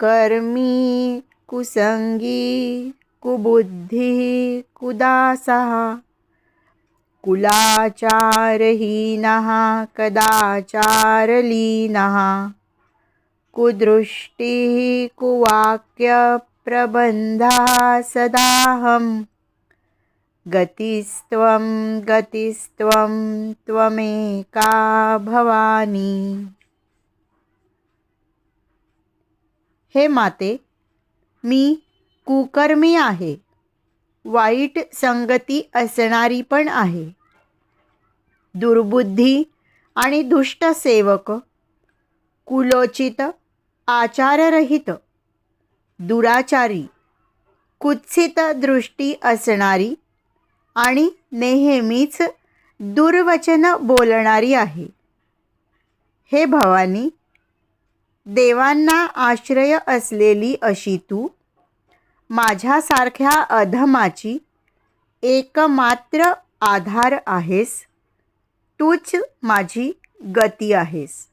कुकर्मी कुसंगी कुबुद्धी कुदासः कुलाचारहीनः कदाचारलीनः कुदृष्टिः कुवाक्यप्रबन्धः सदाहं गतिस्त्वं गतिस्त्वं त्वमेका भवानी। हे माते मी कुकर्मी आहे. वाईट संगती असणारी पण आहे. दुर्बुद्धी आणि दुष्ट सेवक कुलोचित आचाररहित दुराचारी कुत्सित दृष्टी असणारी आणि नेहमीच दुर्वचन बोलणारी आहे. हे भवानी देवांना आश्रय असलेली अशी तू माझ्यासारख्या अधमाची एकमात्र आधार आहेस. तूच माझी गती आहेस.